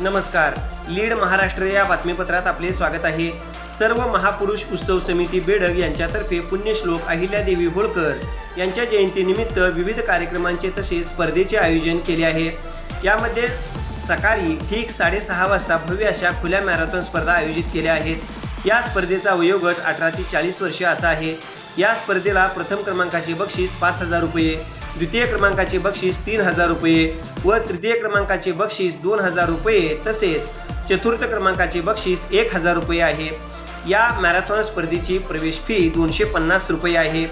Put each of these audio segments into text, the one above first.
नमस्कार. लीड महाराष्ट्र या बातमीपत्रात आपले स्वागत आहे. सर्व महापुरुष उत्सव समिती बेडग यांच्यातर्फे पुण्यश्लोक अहिल्यादेवी होळकर यांच्या जयंतीनिमित्त विविध कार्यक्रमांचे तसेच स्पर्धेचे आयोजन केले आहे. यामध्ये सकाळी ठीक साडेसहा वाजता भव्य अशा खुल्या मॅरेथॉन स्पर्धा आयोजित केल्या आहेत. या स्पर्धेचा वयोगट अठरा ते चाळीस वर्ष असा आहे. या स्पर्धेला प्रथम क्रमांकाचे बक्षीस पाच हजार रुपये. द्वितीय क्रमांकाचे बक्षीस तीन हजार रुपये व तृतीय क्रमांकाचे बक्षीस दोन हजार रुपये तसेच चतुर्थ क्रमांकाचे बक्षीस एक हजार रुपये आहे. या मॅरेथॉन स्पर्धेची प्रवेश फी दोनशे पन्नास रुपये आहे.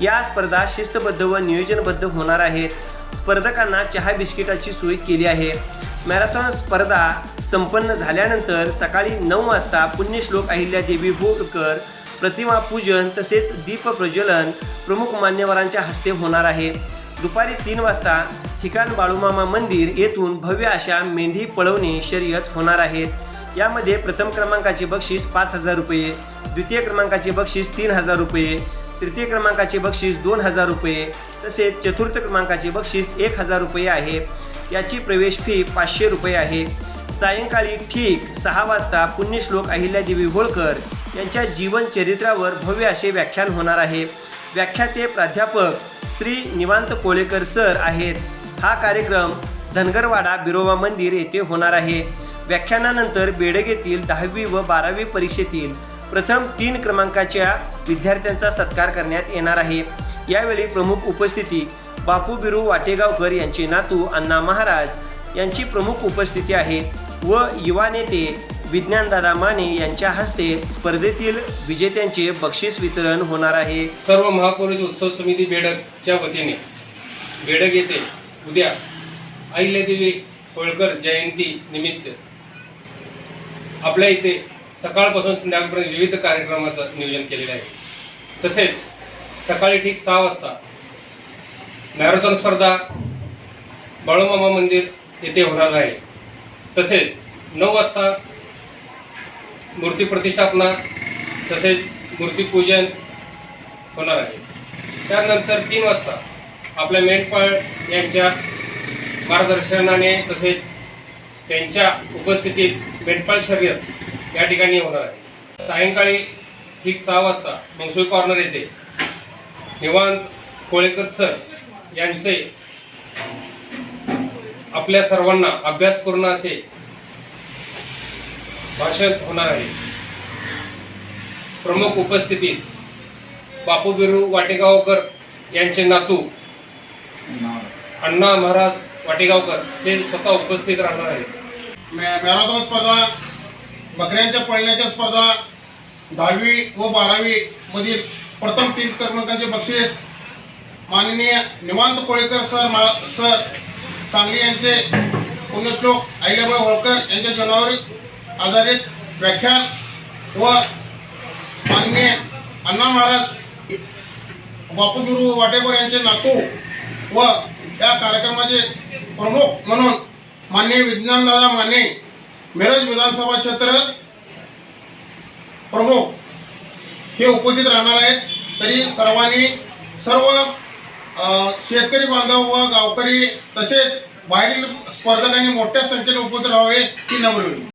या स्पर्धा शिस्तबद्ध व नियोजनबद्ध होणार आहेत स्पर्धकांना चहा बिस्किटाची सोय केली आहे. मॅरेथॉन स्पर्धा संपन्न झाल्यानंतर सकाळी नऊ वाजता पुण्यश्लोक अहिल्यादेवी होळकर प्रतिमा पूजन तसेच दीप प्रज्वलन प्रमुख मान्यवरांच्या हस्ते होणार आहे. दुपारी तीन वाजता ठिकाण बाळूमामा मंदिर येथून भव्य अशा मेंढी पळवणी शर्यत होणार आहेत यामध्ये प्रथम क्रमांकाचे बक्षीस पाच हजार रुपये द्वितीय क्रमांकाचे बक्षीस तीन हजार रुपये तृतीय क्रमांकाचे बक्षीस दोन हजार रुपये तसेच चतुर्थ क्रमांकाचे बक्षीस एक हजार रुपये आहे. याची प्रवेश फी पाचशे रुपये आहे. सायंकाळी ठीक सहा वाजता पुण्यश्लोक अहिल्यादेवी होळकर यांच्या जीवन चरित्रावर भव्य असे व्याख्यान होणार आहे. व्याख्याते प्राध्यापक श्री निवांत कोळेकर सर आहेत. हा कार्यक्रम धनगरवाडा बिरोबा मंदिर येथे होणार आहे. व्याख्यानानंतर बेडग येथील दहावी व बारावी परीक्षेतील प्रथम तीन क्रमांकाच्या विद्यार्थ्यांचा सत्कार करण्यात येणार आहे. यावेळी प्रमुख उपस्थिती बापू बिरू वाटेगावकर यांचे नातू अण्णा महाराज यांची प्रमुख उपस्थिती आहे व युवा नेते विज्ञानदादा माने यांच्या हस्ते स्पर्धेतील विजेत्यांचे बक्षीस वितरण होणार आहे. सर्व महापुरुष उत्सव समिती बेडकच्या वतीने बेडक येथे उद्या अहिल्यादेवी होळकर जयंती निमित्त आपल्या इथे सकाळपासून संध्याकाळपर्यंत विविध कार्यक्रमाचं नियोजन केलेलं आहे. तसेच सकाळी ठीक सहा वाजता मॅरेथॉन स्पर्धा बाळूमामा मंदिर येथे होणार आहे. तसेच नऊ वाजता मूर्ती प्रतिष्ठापना तसेच मूर्तीपूजन होणार आहे. त्यानंतर तीन वाजता आपल्या मेंढपाळ यांच्या मार्गदर्शनाने तसेच त्यांच्या उपस्थितीत मेंढपाळ शर्यत या ठिकाणी होणार आहे. सायंकाळी ठीक सहा वाजता मंगसूळ कॉर्नर येथे निवांत कोळेकर सर यांचे आपल्या सर्वांना अभ्यास करून असे भाषण होणार आहे. प्रमुख उपस्थितीत बापू बिरू वाटेगावकर यांचे नातू अण्णा महाराज वाटेगावकर हे स्वतः उपस्थित राहणार आहेत. मॅरेथॉन स्पर्धा बकऱ्यांच्या पळण्याच्या स्पर्धा दहावी व बारावी मधील प्रथम तीन क्रमांकाचे बक्षीस माननीय निवांत कोळेकर सर मा सर सांगली यांचे पुण्यश्लोक अहिल्याबाई होळकर यांच्या जनावरी आधारित व्याख्यान व मान्य अण्णा महाराज बापूगुरु वाटेकर यांचे नातू व या कार्यक्रमाचे प्रमुख म्हणून माननीय विज्ञानदादा माने मिरज विधानसभा क्षेत्र प्रमुख हे उपस्थित राहणार आहेत. तरी सर्वांनी सर्व शेतकरी बांधव व गावकरी तसेच बाहेरील स्पर्धकांनी मोठ्या संख्येने उपस्थित राहावे ही नम्र